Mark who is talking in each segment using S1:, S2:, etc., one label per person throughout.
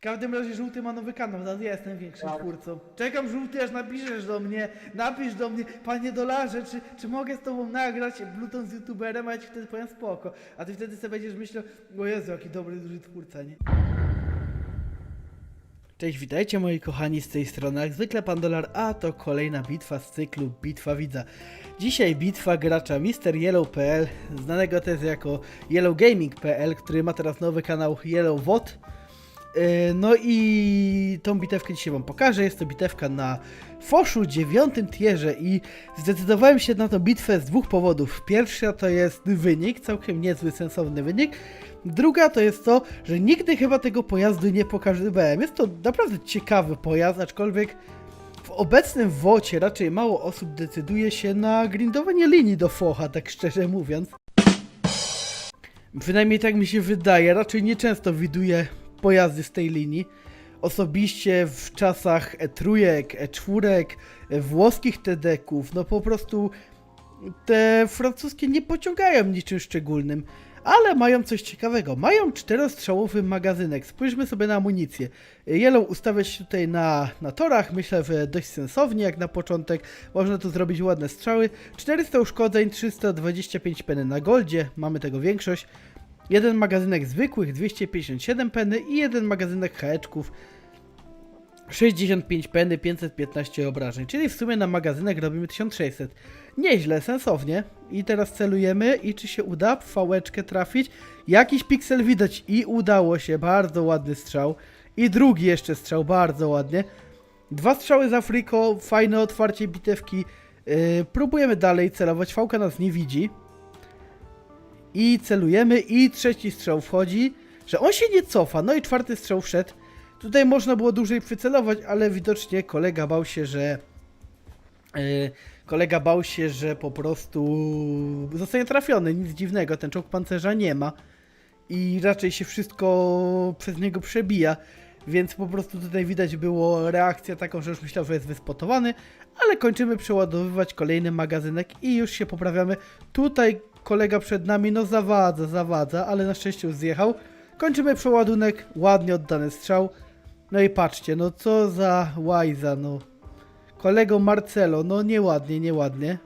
S1: W każdym razie żółty ma nowy kanał, teraz ja jestem większym
S2: Tak.
S1: twórcą. Czekam żółty, aż napiszesz do mnie, napisz do mnie, panie dolarze, czy, czy mogę z tobą nagrać Bluetooth z youtuberem, a ja ci wtedy powiem spoko. A ty wtedy sobie będziesz myślał, o Jezu, jaki dobry, duży twórca, nie? Cześć, witajcie moi kochani z tej strony, jak zwykle Pan Dolar, a to kolejna bitwa z cyklu Bitwa Widza. Dzisiaj bitwa gracza Mr. Yellow.pl, znanego też jako YellowGaming.pl, który ma teraz nowy kanał YellowVod. Yy, No i tą bitewkę dzisiaj wam pokażę, jest to bitewka na Foszu dziewiątym tierze i zdecydowałem się na tą bitwę z dwóch powodów. Pierwsza to jest wynik, całkiem niezły, sensowny wynik. Druga to jest to, że nigdy chyba tego pojazdu nie pokazywałem. Jest to naprawdę ciekawy pojazd, aczkolwiek w obecnym wocie raczej mało osób decyduje się na grindowanie linii do focha, tak szczerze mówiąc. Przynajmniej tak mi się wydaje, raczej nieczęsto widuję pojazdy z tej linii. Osobiście w czasach E3, E4, e, włoskich TD-ków, no po prostu te francuskie nie pociągają niczym szczególnym, ale mają coś ciekawego. Mają czterostrzałowy magazynek. Spójrzmy sobie na amunicję. Yellow ustawia się tutaj na, na torach, myślę, że dość sensownie jak na początek. Można tu zrobić ładne strzały. 400 uszkodzeń, 325 peny na goldzie, mamy tego większość. Jeden magazynek zwykłych, 257 peny i jeden magazynek haeczków, 65 peny, 515 obrażeń, czyli w sumie na magazynek robimy 1600. Nieźle, sensownie. I teraz celujemy i czy się uda fałeczkę trafić? Jakiś piksel widać i udało się, bardzo ładny strzał. I drugi jeszcze strzał, bardzo ładnie. Dwa strzały z Afriko, fajne otwarcie bitewki. Yy, próbujemy dalej celować, fałka nas nie widzi. I celujemy i trzeci strzał wchodzi, że on się nie cofa, no i czwarty strzał wszedł. Tutaj można było dłużej przycelować, ale widocznie kolega bał się, że yy, kolega bał się, że po prostu zostanie trafiony, nic dziwnego, ten czołg pancerza nie ma. I raczej się wszystko przez niego przebija, więc po prostu tutaj widać było reakcję taką, że już myślał, że jest wyspotowany, ale kończymy przeładowywać kolejny magazynek i już się poprawiamy. Tutaj kolega przed nami, no zawadza, zawadza, ale na szczęście już zjechał. Kończymy przeładunek, ładnie oddany strzał. No i patrzcie, no co za łajza, no. Kolego Marcelo, no nieładnie, nieładnie.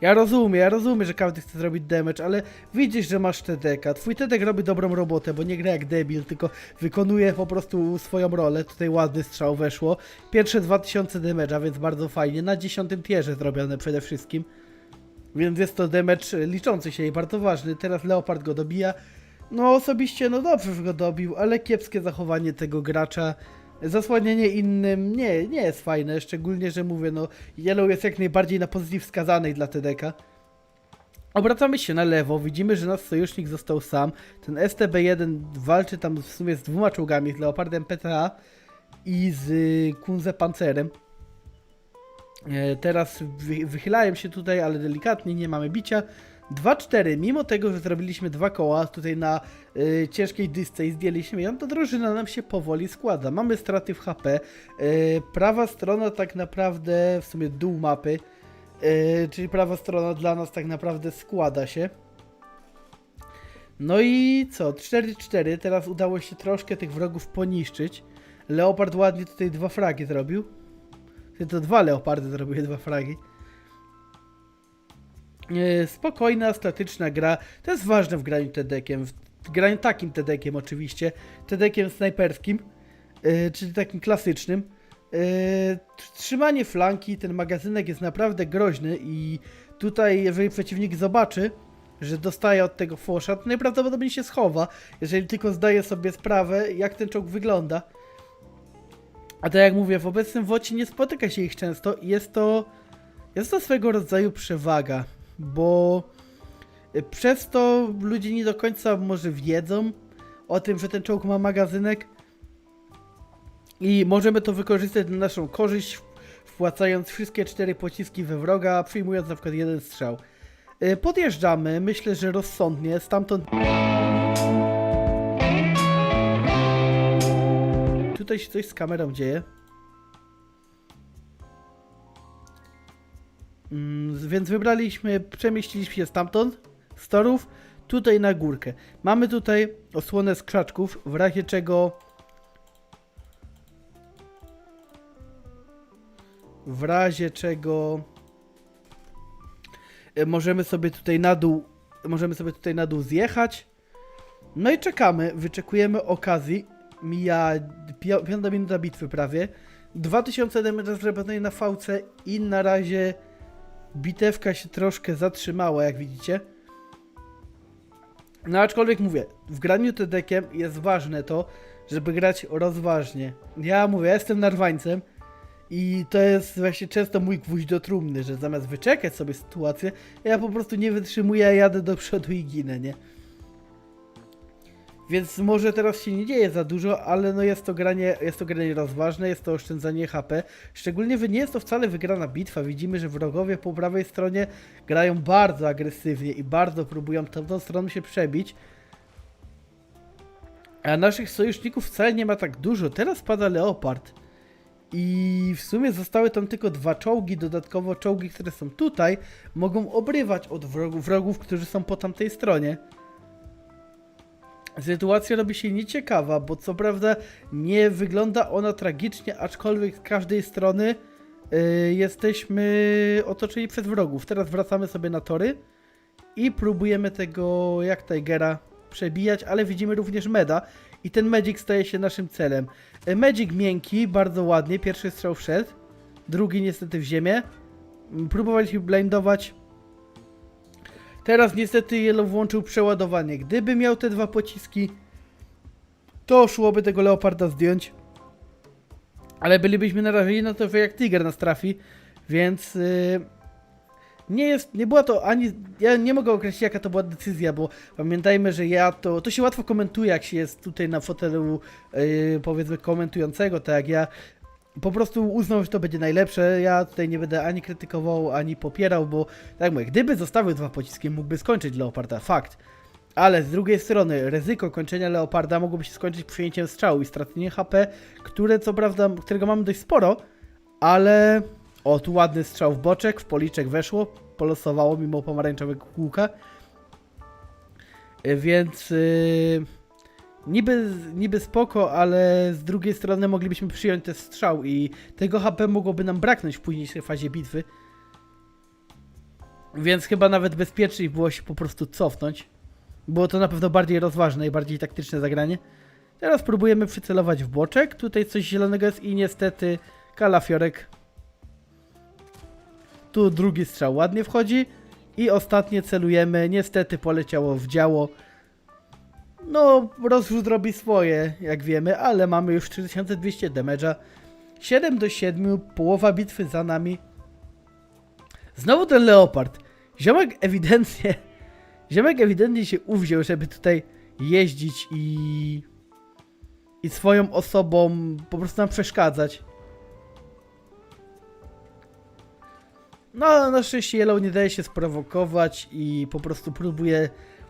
S1: Ja rozumiem, ja rozumiem, że każdy chce zrobić damage, ale widzisz, że masz TDK. Twój TDK robi dobrą robotę, bo nie gra jak debil, tylko wykonuje po prostu swoją rolę. Tutaj ładny strzał weszło. Pierwsze 2000 damage'a, więc bardzo fajnie. Na 10 tierze zrobione przede wszystkim. Więc jest to damage liczący się i bardzo ważny. Teraz Leopard go dobija. No osobiście, no dobrze, że go dobił, ale kiepskie zachowanie tego gracza. Zasłanianie innym nie, nie jest fajne, szczególnie, że mówię, no Yellow jest jak najbardziej na pozycji wskazanej dla TDK. Obracamy się na lewo, widzimy, że nasz sojusznik został sam. Ten STB-1 walczy tam w sumie z dwoma czołgami, z Leopardem PTA i z Kunze Pancerem. E, Teraz wy, wychylają się tutaj, ale delikatnie, nie mamy bicia. 2-4, mimo tego, że zrobiliśmy dwa koła tutaj na y, ciężkiej dysce i zdjęliśmy ją, to drużyna nam się powoli składa. Mamy straty w HP. Y, prawa strona tak naprawdę, w sumie dół mapy, y, czyli prawa strona dla nas tak naprawdę składa się. No i co? 4-4, teraz udało się troszkę tych wrogów poniszczyć. Leopard ładnie tutaj dwa fragi zrobił. To dwa leopardy zrobiły dwa fragi. E, Spokojna, statyczna gra. To jest ważne w graniu TD-kiem. W graniu takim TD-kiem oczywiście. TD-kiem snajperskim, e, czyli takim klasycznym. E, tr- Trzymanie flanki, ten magazynek jest naprawdę groźny i tutaj jeżeli przeciwnik zobaczy, że dostaje od tego fosza, to najprawdopodobniej się schowa, jeżeli tylko zdaje sobie sprawę, jak ten czołg wygląda. A tak jak mówię, w obecnym wocie nie spotyka się ich często i jest to, jest to swego rodzaju przewaga, bo y, przez to ludzie nie do końca może wiedzą o tym, że ten czołg ma magazynek i możemy to wykorzystać na naszą korzyść, wpłacając wszystkie cztery pociski we wroga, przyjmując na przykład jeden strzał. Y, Podjeżdżamy, myślę, że rozsądnie, stamtąd... Tutaj się coś z kamerą dzieje. Mm, więc wybraliśmy, przemieściliśmy się stamtąd, z torów. tutaj na górkę. Mamy tutaj osłonę z krzaczków, w razie czego w razie czego e, możemy sobie tutaj na dół możemy sobie tutaj na dół zjechać. No i czekamy, wyczekujemy okazji. Mija piąta minuta bitwy prawie. 2000 damage zrobionej na VC i na razie bitewka się troszkę zatrzymała, jak widzicie. No aczkolwiek mówię, w graniu TDK-iem jest ważne to, żeby grać rozważnie. Ja mówię, ja jestem narwańcem i to jest właśnie często mój gwóźdź do trumny, że zamiast wyczekać sobie sytuację, ja po prostu nie wytrzymuję, jadę do przodu i ginę, nie? Więc może teraz się nie dzieje za dużo, ale no jest to granie, jest to granie rozważne, jest to oszczędzanie HP. Szczególnie, nie jest to wcale wygrana bitwa. Widzimy, że wrogowie po prawej stronie grają bardzo agresywnie i bardzo próbują tamtą stroną się przebić. A naszych sojuszników wcale nie ma tak dużo. Teraz pada Leopard. I w sumie zostały tam tylko dwa czołgi, dodatkowo czołgi, które są tutaj, mogą obrywać od wrogów, wrogów którzy są po tamtej stronie. Sytuacja robi się nieciekawa, bo co prawda nie wygląda ona tragicznie, aczkolwiek z każdej strony y, jesteśmy otoczeni przez wrogów. Teraz wracamy sobie na tory i próbujemy tego jak Tigera przebijać, ale widzimy również Meda i ten Magic staje się naszym celem. Y, Magic miękki, bardzo ładnie, pierwszy strzał wszedł, drugi niestety w ziemię. Mm, Próbowaliśmy blindować, Teraz niestety Yellow włączył przeładowanie. Gdyby miał te dwa pociski, to szłoby tego Leoparda zdjąć. Ale bylibyśmy narażeni na to, że jak Tiger nas trafi, więc yy, nie jest, nie była to ani, ja nie mogę określić jaka to była decyzja, bo pamiętajmy, że ja to, to się łatwo komentuje, jak się jest tutaj na fotelu, yy, powiedzmy komentującego, tak jak ja, po prostu uznał, że to będzie najlepsze. Ja tutaj nie będę ani krytykował, ani popierał, bo tak mówię, gdyby zostawił dwa pociski, mógłby skończyć Leoparda, fakt. Ale z drugiej strony, ryzyko kończenia Leoparda mogłoby się skończyć przyjęciem strzału i straceniem HP, które co prawda, którego mamy dość sporo, ale o, tu ładny strzał w boczek, w policzek weszło, polosowało mimo pomarańczowego kółka. Y, Więc yy, niby, niby spoko, ale z drugiej strony moglibyśmy przyjąć ten strzał i tego HP mogłoby nam braknąć w późniejszej fazie bitwy. Więc chyba nawet bezpieczniej było się po prostu cofnąć. Było to na pewno bardziej rozważne i bardziej taktyczne zagranie. Teraz próbujemy przycelować w boczek. Tutaj coś zielonego jest i niestety kalafiorek. Tu drugi strzał ładnie wchodzi. I ostatnie celujemy. Niestety poleciało w działo. No, rozrzut robi swoje, jak wiemy, ale mamy już 3200 damage'a. 7 do 7, połowa bitwy za nami. Znowu ten Leopard. Ziomek ewidentnie, ziomek ewidentnie się uwziął, żeby tutaj jeździć i, i swoją osobą po prostu nam przeszkadzać. No, na szczęście Yellow nie daje się sprowokować i po prostu próbuje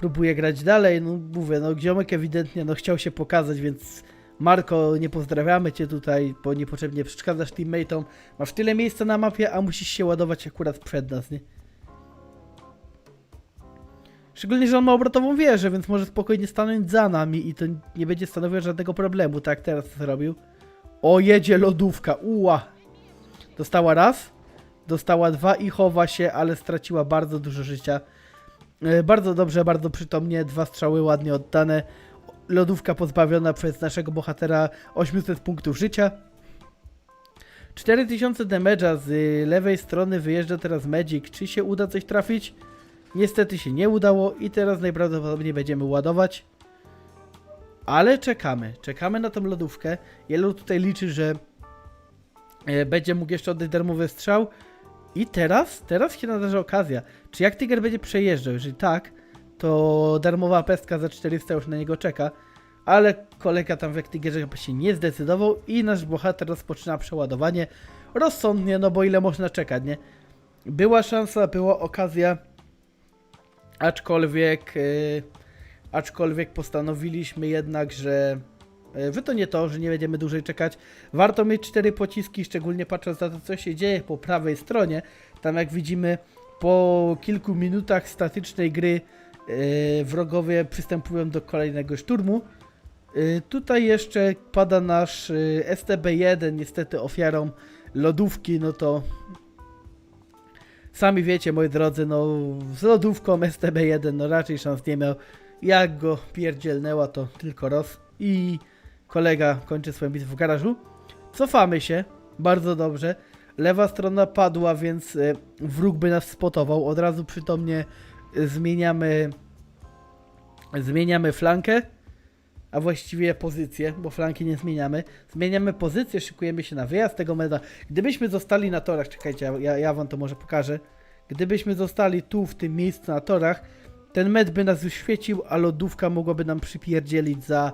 S1: próbuje grać dalej. No mówię, no ziomek ewidentnie no, chciał się pokazać, więc Marko, nie pozdrawiamy cię tutaj, bo niepotrzebnie przeszkadzasz teammateom. Masz tyle miejsca na mapie, a musisz się ładować akurat przed nas, nie? Szczególnie, że on ma obrotową wieżę, więc może spokojnie stanąć za nami i to nie będzie stanowiło żadnego problemu, tak jak teraz to zrobił. O, jedzie lodówka, uła! Dostała raz, dostała dwa i chowa się, ale straciła bardzo dużo życia. E, Bardzo dobrze, bardzo przytomnie, dwa strzały ładnie oddane. Lodówka pozbawiona przez naszego bohatera 800 punktów życia. 4000 damage'a z y, lewej strony wyjeżdża teraz Magic. Czy się uda coś trafić? Niestety się nie udało i teraz najprawdopodobniej będziemy ładować. Ale czekamy, czekamy na tą lodówkę. Yellow tutaj liczy, że e, będzie mógł jeszcze oddać darmowy strzał. I teraz, teraz się nadarzy okazja. Czy jak Tiger będzie przejeżdżał? Jeżeli tak, to darmowa pestka za 400 już na niego czeka. Ale kolega tam w jak Tigerze chyba się nie zdecydował i nasz bohater rozpoczyna przeładowanie. Rozsądnie, no bo ile można czekać, nie? Była szansa, była okazja, aczkolwiek, yy, aczkolwiek postanowiliśmy jednak, że yy, że to nie to, że nie będziemy dłużej czekać. Warto mieć cztery pociski, szczególnie patrząc na to, co się dzieje po prawej stronie. Tam jak widzimy, po kilku minutach statycznej gry Yy, wrogowie przystępują do kolejnego szturmu. Yy, tutaj jeszcze pada nasz yy, STB-1, niestety ofiarą lodówki, no to sami wiecie, moi drodzy, no z lodówką STB-1 no raczej szans nie miał. Jak go pierdzielnęła, to tylko roz i kolega kończy swoją bitwę w garażu. Cofamy się, bardzo dobrze. Lewa strona padła, więc e, wróg by nas spotował. Od razu przytomnie e, zmieniamy zmieniamy flankę, a właściwie pozycję, bo flanki nie zmieniamy. Zmieniamy pozycję, szykujemy się na wyjazd tego meda. Gdybyśmy zostali na torach, czekajcie, ja- ja, wam to może pokażę. Gdybyśmy zostali tu, w tym miejscu na torach, ten med by nas wyświecił, a lodówka mogłaby nam przypierdzielić za,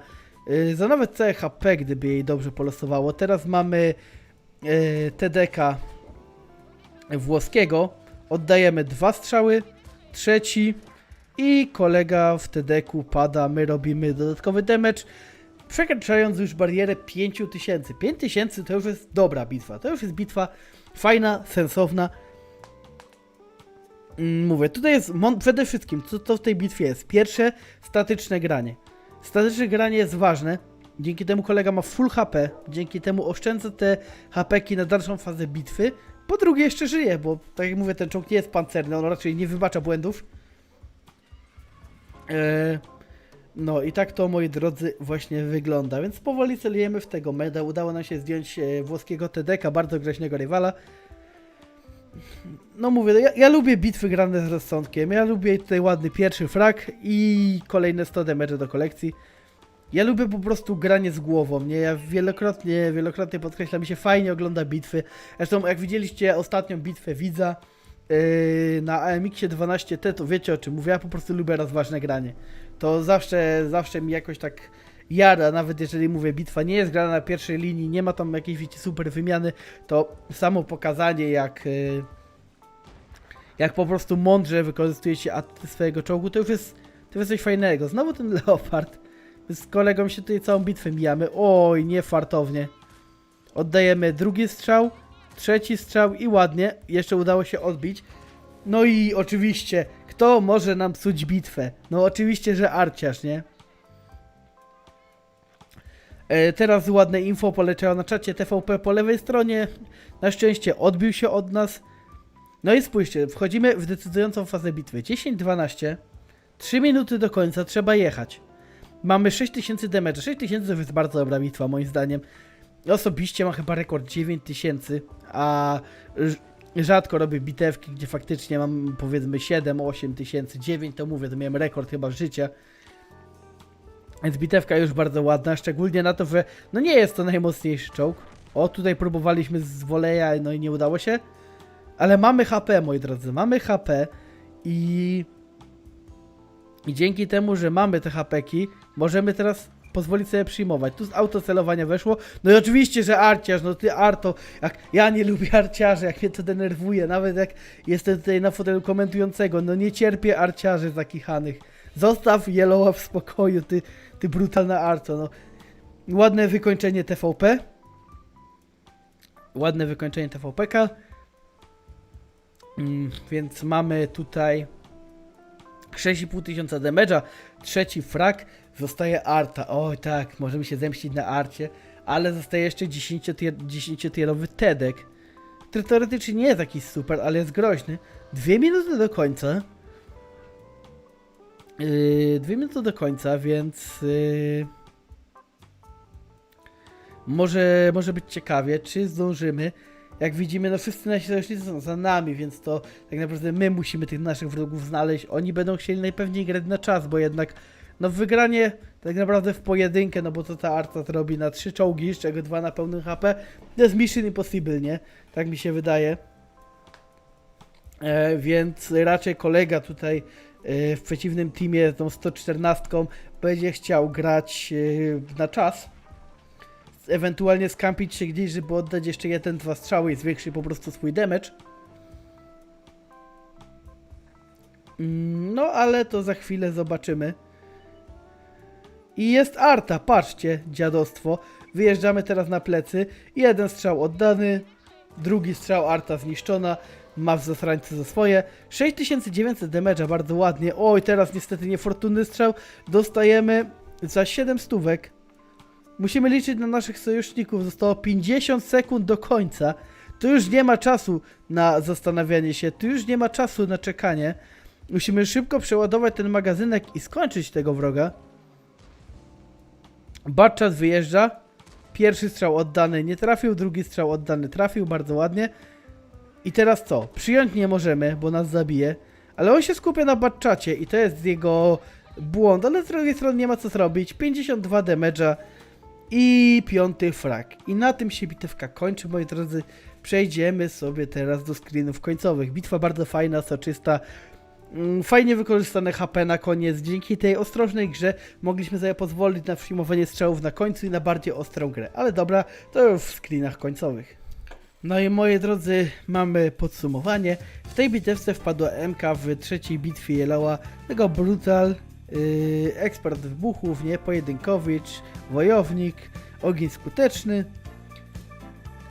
S1: yy, za nawet całe HP, gdyby jej dobrze polosowało. Teraz mamy TDK włoskiego. Oddajemy dwa strzały, trzeci i kolega w TDK pada. My robimy dodatkowy damage, przekraczając już barierę 5000. 5000 to już jest dobra bitwa. To już jest bitwa fajna, sensowna. Mm, Mówię, tutaj jest przede wszystkim, co to w tej bitwie jest? Pierwsze, statyczne granie. Statyczne granie jest ważne. Dzięki temu kolega ma full HP, dzięki temu oszczędza te HP-ki na dalszą fazę bitwy. Po drugie, jeszcze żyje, bo tak jak mówię, ten czołg nie jest pancerny, on raczej nie wybacza błędów. Eee, no i tak to, moi drodzy, właśnie wygląda. Więc powoli celujemy w tego meda. Udało nam się zdjąć e, włoskiego TDK, bardzo groźnego rywala. No mówię, ja, ja lubię bitwy grane z rozsądkiem. Ja lubię tutaj ładny pierwszy frag i kolejne 100 damage do kolekcji. Ja lubię po prostu granie z głową, nie? Ja wielokrotnie, wielokrotnie podkreślam, mi się fajnie ogląda bitwy. Zresztą jak widzieliście ostatnią bitwę widza yy, na AMX-ie 12T, to wiecie o czym mówię, ja po prostu lubię rozważne granie. To zawsze, zawsze mi jakoś tak jara, nawet jeżeli mówię, bitwa nie jest grana na pierwszej linii, nie ma tam jakiejś, wiecie, super wymiany, to samo pokazanie jak... Yy, jak po prostu mądrze wykorzystujecie atuty swojego czołgu, to już jest, to jest coś fajnego. Znowu ten leopard. Z kolegą się tutaj całą bitwę mijamy. Oj, nie fartownie. Oddajemy drugi strzał, trzeci strzał i ładnie. Jeszcze udało się odbić. No i oczywiście, kto może nam psuć bitwę? No oczywiście, że Arciarz, nie? E, teraz ładne info poleciało na czacie TVP po lewej stronie. Na szczęście odbił się od nas. No i spójrzcie, wchodzimy w decydującą fazę bitwy. 10-12. 3 minuty do końca, trzeba jechać. Mamy 6000 damage. 6000 to jest bardzo dobra bitwa, moim zdaniem. Osobiście mam chyba rekord 9000, a rzadko robię bitewki, gdzie faktycznie mam powiedzmy 7-8 tysięcy, 9 to mówię, to miałem rekord chyba życia. Więc bitewka już bardzo ładna, szczególnie na to, że no nie jest to najmocniejszy czołg. O, tutaj próbowaliśmy z woleja, no i nie udało się. Ale mamy HP, moi drodzy, mamy HP i... I dzięki temu, że mamy te HP-ki, możemy teraz pozwolić sobie przyjmować. Tu z autocelowania weszło. No i oczywiście, że arciarz, no ty Arto, jak ja nie lubię arciarzy, jak mnie to denerwuje, nawet jak jestem tutaj na fotelu komentującego, no nie cierpię arciarzy zakichanych. Zostaw Yellowa w spokoju, ty, ty brutalna Arto, no. Ładne wykończenie TVP. Ładne wykończenie TVP-ka. Mm, więc mamy tutaj 6,5 tysiąca damage'a, trzeci frag, zostaje Arta. Oj tak, możemy się zemścić na Arcie, ale zostaje jeszcze 10-tierowy Tedek, który teoretycznie nie jest jakiś super, ale jest groźny. Dwie minuty do końca. Yy, dwie minuty do końca, więc yy, może, może być ciekawie, czy zdążymy. Jak widzimy, no wszyscy nasi sojusznicy są za nami, więc to tak naprawdę my musimy tych naszych wrogów znaleźć. Oni będą chcieli najpewniej grać na czas, bo jednak no wygranie tak naprawdę w pojedynkę, no bo to ta Arta zrobi na trzy czołgi, z czego dwa na pełnym HP, to jest mission impossible, nie? Tak mi się wydaje. E, więc raczej kolega tutaj e, w przeciwnym teamie, tą 114, będzie chciał grać e, na czas ewentualnie skampić się gdzieś, żeby oddać jeszcze jeden, dwa strzały i zwiększyć po prostu swój damage. Mm, No, ale to za chwilę zobaczymy. I jest Arta, patrzcie, dziadostwo. Wyjeżdżamy teraz na plecy. Jeden strzał oddany, drugi strzał Arta zniszczona. ma w zasrańcu za swoje. 6900 damage'a, bardzo ładnie. Oj, teraz niestety niefortunny strzał. Dostajemy za 7 stówek. Musimy liczyć na naszych sojuszników. Zostało 50 sekund do końca. Tu już nie ma czasu na zastanawianie się, tu już nie ma czasu na czekanie. Musimy szybko przeładować ten magazynek i skończyć tego wroga. Batczat wyjeżdża. Pierwszy strzał oddany nie trafił, drugi strzał oddany trafił, bardzo ładnie. I teraz co? Przyjąć nie możemy, bo nas zabije. Ale on się skupia na Batczacie i to jest jego błąd, ale z drugiej strony nie ma co zrobić. 52 damage'a i piąty frag. I na tym się bitewka kończy, moi drodzy. Przejdziemy sobie teraz do screenów końcowych. Bitwa bardzo fajna, soczysta. Mm, Fajnie wykorzystane HP na koniec. Dzięki tej ostrożnej grze mogliśmy sobie pozwolić na przyjmowanie strzałów na końcu i na bardziej ostrą grę. Ale dobra, to już w screenach końcowych. No i moi drodzy, mamy podsumowanie. W tej bitewce wpadła MK w trzeciej bitwie Yellowa, tego Brutal, yy, ekspert wybuchów, nie, pojedynkowicz, wojownik, ogień skuteczny,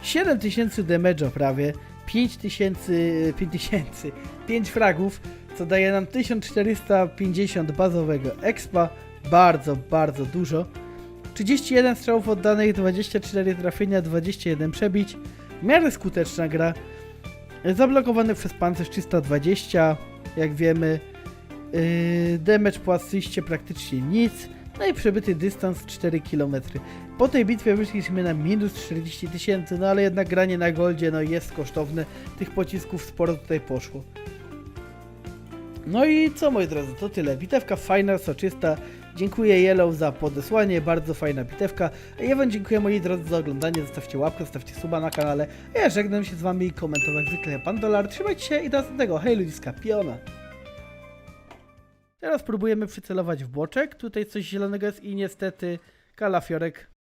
S1: 7000 damage'a prawie, 5000, 5000, 5 fragów, co daje nam 1450 bazowego expa, bardzo, bardzo dużo. 31 strzałów oddanych, 24 trafienia, 21 przebić, w miarę skuteczna gra. Zablokowany przez pancerz 320, jak wiemy. Yy, damage po asyście praktycznie nic. No i przebyty dystans 4 km. Po tej bitwie wyszliśmy na minus 40 tysięcy, no ale jednak granie na goldzie no jest kosztowne. Tych pocisków sporo tutaj poszło. No i co moi drodzy, to tyle. Bitewka fajna, soczysta. Dziękuję Yellow za podesłanie, bardzo fajna bitewka. Ja wam dziękuję moi drodzy za oglądanie, zostawcie łapkę, zostawcie suba na kanale. A ja żegnam się z wami, komentował jak zwykle Pan Dolar. Trzymajcie się i do następnego. Hej ludziska, piona! Teraz próbujemy przycelować w boczek. Tutaj coś zielonego jest i niestety kalafiorek